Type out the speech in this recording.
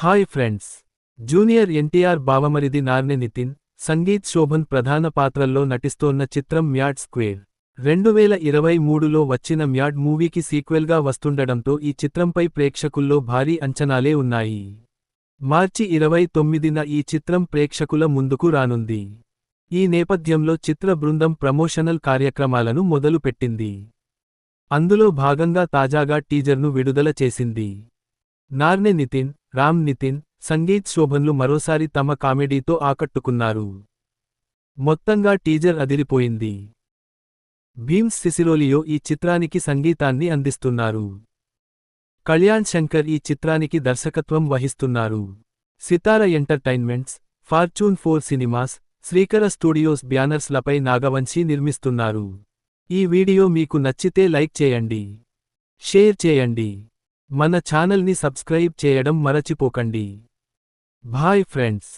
Hi friends. Junior NTR బావమరిది నార్నె నితిన్ సంగీత్ శోభన్ ప్రధాన పాత్రల్లో నటిస్తోన్న చిత్రం మ్యాడ్ స్క్వేర్. రెండు వేల ఇరవై మూడులో వచ్చిన మ్యాడ్ మూవీకి సీక్వెల్గా వస్తుండడంతో ఈ చిత్రంపై ప్రేక్షకుల్లో భారీ అంచనాలే ఉన్నాయి. మార్చి ఇరవై తొమ్మిదిన ఈ చిత్రం ప్రేక్షకుల ముందుకు రానుంది. ఈ నేపథ్యంలో చిత్ర బృందం ప్రమోషనల్ కార్యక్రమాలను మొదలుపెట్టింది. అందులో భాగంగా తాజాగా టీజర్ను విడుదల చేసింది. నార్నె నితిన్ రామ్ నితిన్ సంగీత్ శోభన్లు మరోసారి తమ కామెడీతో ఆకట్టుకున్నారు. మొత్తంగా టీజర్ అదిరిపోయింది. భీమ్స్ సిసిరోలియో ఈ చిత్రానికి సంగీతాన్ని అందిస్తున్నారు. కళ్యాణ్ శంకర్ ఈ చిత్రానికి దర్శకత్వం వహిస్తున్నారు. Sithara entertainments fortune four cinemas Srikara studios బ్యానర్స్లపై Nagavamsi నిర్మిస్తున్నారు. ఈ వీడియో మీకు నచ్చితే లైక్ చేయండి. షేర్ చేయండి. మన ఛానల్ని సబ్స్క్రైబ్ చేయడం మరచిపోకండి. Bye friends.